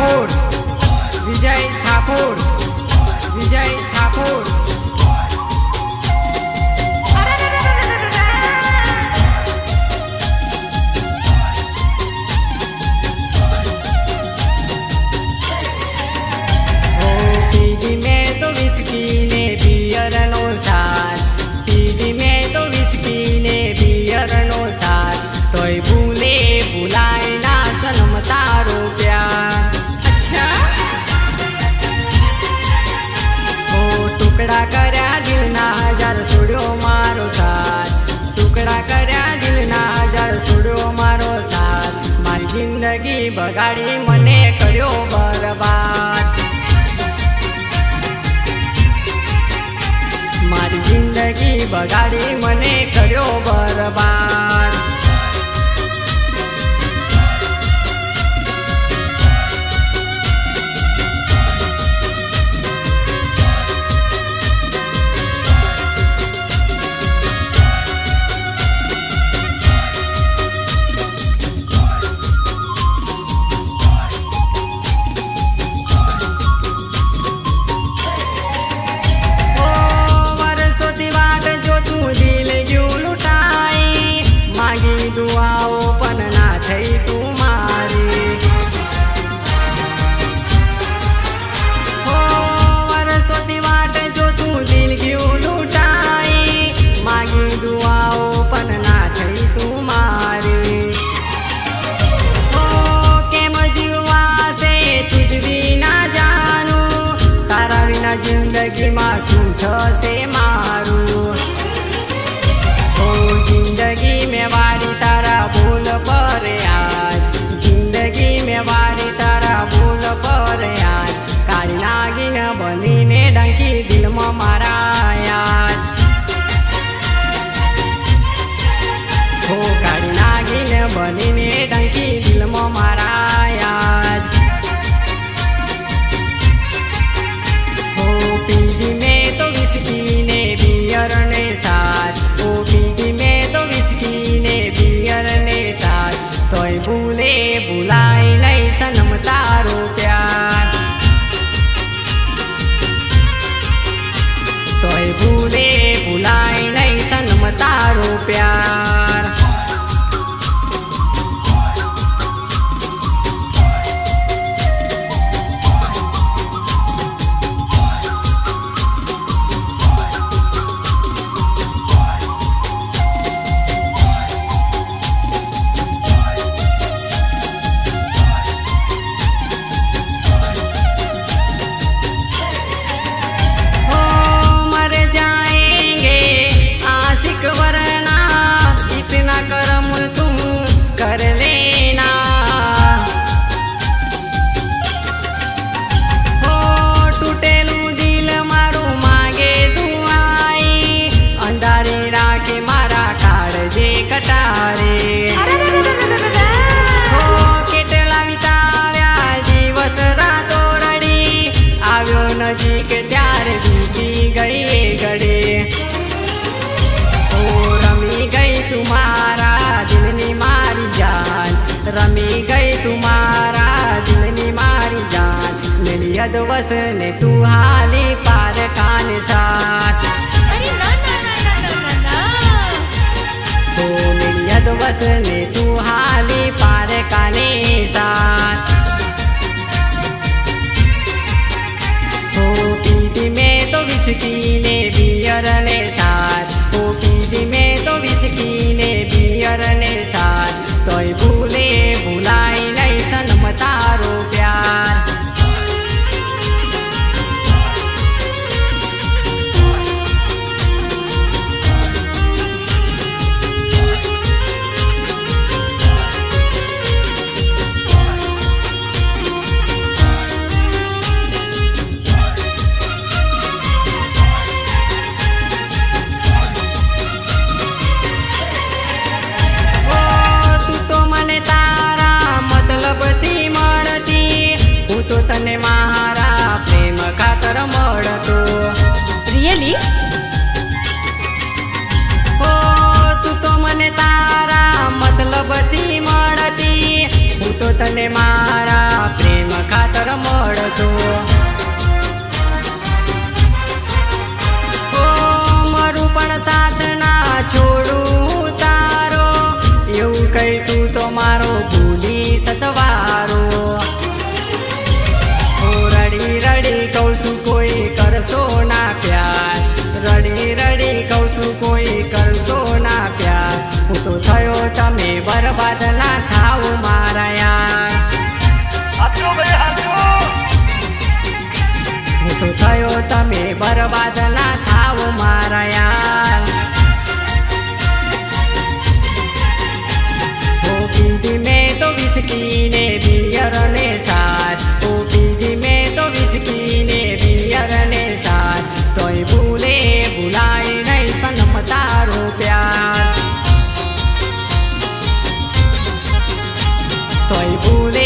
ઠાકોર. વિજય ઠાકોર. બગાડી મને કર્યો બરબાદ. મારી જિંદગી બગાડી મને કર્યો બરબાદ. જદવસ ને તું હાલી પાર કાન સાથ તું જદવસ ને તું હાલી પાર કાને તને માં તો થયો તમે બરબાદ ના થાવ મારા યાર ઓ પીધી મેં તો વિસ્કીને બિયર ને સાથ ઓ પીધી મેં તો વિસ્કીને બિયર ને સાથ તોય ભૂલે ભૂલાય નહીં સનમ તારો પ્યાર તોય ભૂલે